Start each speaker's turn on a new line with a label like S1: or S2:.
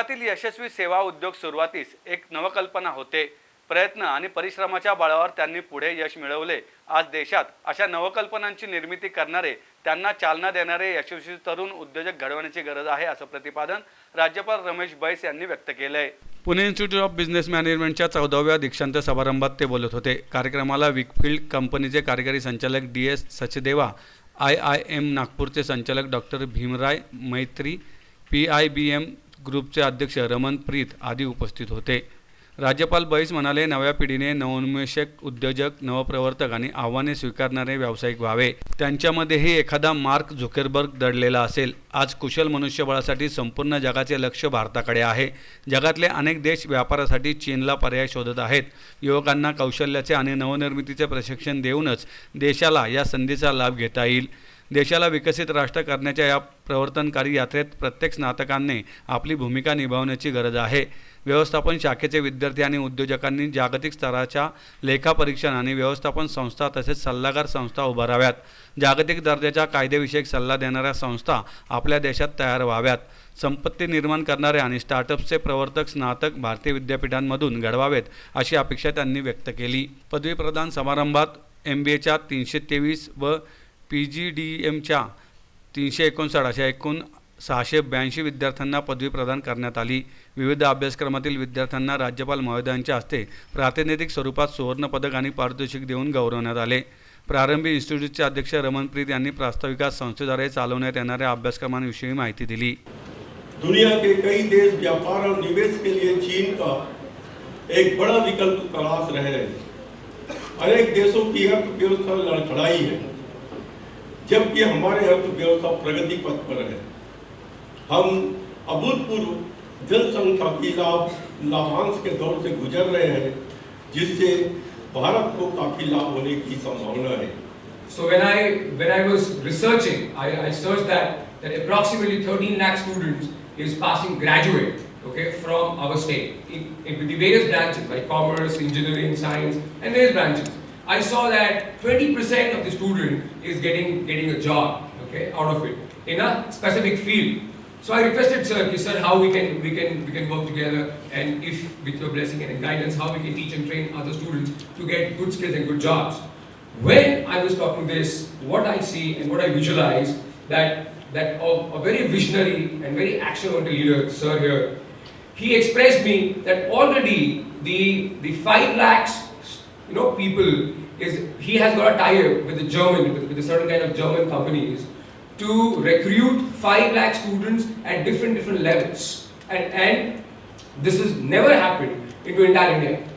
S1: जगातील यशस्वी सेवा उद्योग सुरुवातीस एक नवकल्पना होते. प्रयत्न आणि परिश्रमाच्या बळावर त्यांनी पुढे यश मिळवले. आज देशात अशा नवकल्पनांची निर्मिती करणारे त्यांना चालना देणारे यशस्वी तरुण उद्योजक घडवण्याची गरज आहे असं प्रतिपादन राज्यपाल रमेश बैस यांनी व्यक्त केलं आहे पुणे इन्स्टिट्यूट ऑफ बिझनेस मॅनेजमेंटच्या चौदाव्या दीक्षांत समारंभात ते बोलत होते. कार्यक्रमाला विकफिल्ड कंपनीचे कार्यकारी संचालक D S Sachdeva I I M नागपूरचे संचालक डॉक्टर भीमराय मैत्री पी आय बी एम ग्रुपचे अध्यक्ष रमन प्रीत आदी उपस्थित होते. राज्यपाल बैस म्हणाले नव्या पिढीने नवोन्मेषक उद्योजक नवप्रवर्तक आणि आव्हाने स्वीकारणारे व्यावसायिक व्हावे. त्यांच्यामध्येही एखादा मार्क झुकेरबर्ग दडलेला असेल. आज कुशल मनुष्यबळासाठी संपूर्ण जगाचे लक्ष भारताकडे आहे. जगातले अनेक देश व्यापारासाठी चीनला पर्याय शोधत आहेत. युवकांना कौशल्याचे आणि नवनिर्मितीचे प्रशिक्षण देऊनच देशाला या संधीचा लाभ घेता येईल. देशाला विकसित राष्ट्र करण्याच्या या प्रवर्तनकारी यात्रेत प्रत्येक स्नातकांनी आपली भूमिका निभावण्याची गरज आहे. व्यवस्थापन शाखेचे विद्यार्थी आणि उद्योजकांनी जागतिक स्तराच्या लेखापरीक्षण आणि व्यवस्थापन संस्था तसेच सल्लागार संस्था उभाराव्यात. जागतिक दर्जाच्या कायदेविषयक सल्ला देणाऱ्या संस्था आपल्या देशात तयार व्हाव्यात. संपत्ती निर्माण करणारे आणि स्टार्टअप्सचे प्रवर्तक स्नातक भारतीय विद्यापीठांमधून घडवावेत अशी अपेक्षा त्यांनी व्यक्त केली. पदवीप्रदान समारंभात एम बी एच्या तीनशे तेवीस व पी जी डी एमच्या तीनशे एकोणसाठ अशा एकूण सहाशे ब्याऐंशी विद्यार्थ्यांना पदवी प्रदान करण्यात आली. विविध अभ्यासक्रमातील विद्यार्थ्यांना राज्यपाल महोदयांच्या हस्ते प्रातिनिधिक स्वरूपात सुवर्णपदक आणि पारितोषिक देऊन गौरवण्यात आले. प्रारंभी इन्स्टिट्यूटचे अध्यक्ष रमनप्रीत यांनी प्रास्ताविकास संस्थेद्वारे चालवण्यात येणाऱ्या अभ्यासक्रमांविषयी माहिती दिली.
S2: दुनिया के कई देश व्यापार और निवेश के लिए चीन का एक बड़ा विकल्प तलाश रहे हैं। अनेक देशों की अर्थव्यवस्था लड़खड़ाई है जबकि हमारे अर्थव्यवस्था प्रगति पथ पर है। हम अभूतपूर्व जनसंख्या की लाभ लाभांश के दौर से गुजर रहे हैं जिससे भारत को काफी लाभ होने की संभावना है
S3: So when I when I was researching, I, I searched that that approximately 13 lakh students is passing graduate, okay, from our state in, in with the various branches like commerce, engineering, science, and various branches. I saw that 20% of the student is getting getting a job, okay, out of it in a specific field. So I requested sir, said how we can we can we can work together and if with your blessing and guidance, how we can teach and train other students to get good skills and good jobs. When I was talking this, what I see and what I visualize that that a, a very visionary and very action-oriented leader, sir here, he expressed me that already the the five lakhs, you know, people is he has got a tie-up with the German with, with a certain kind of German companies to recruit five lakh students at different different levels, and and this has never happened into entire India.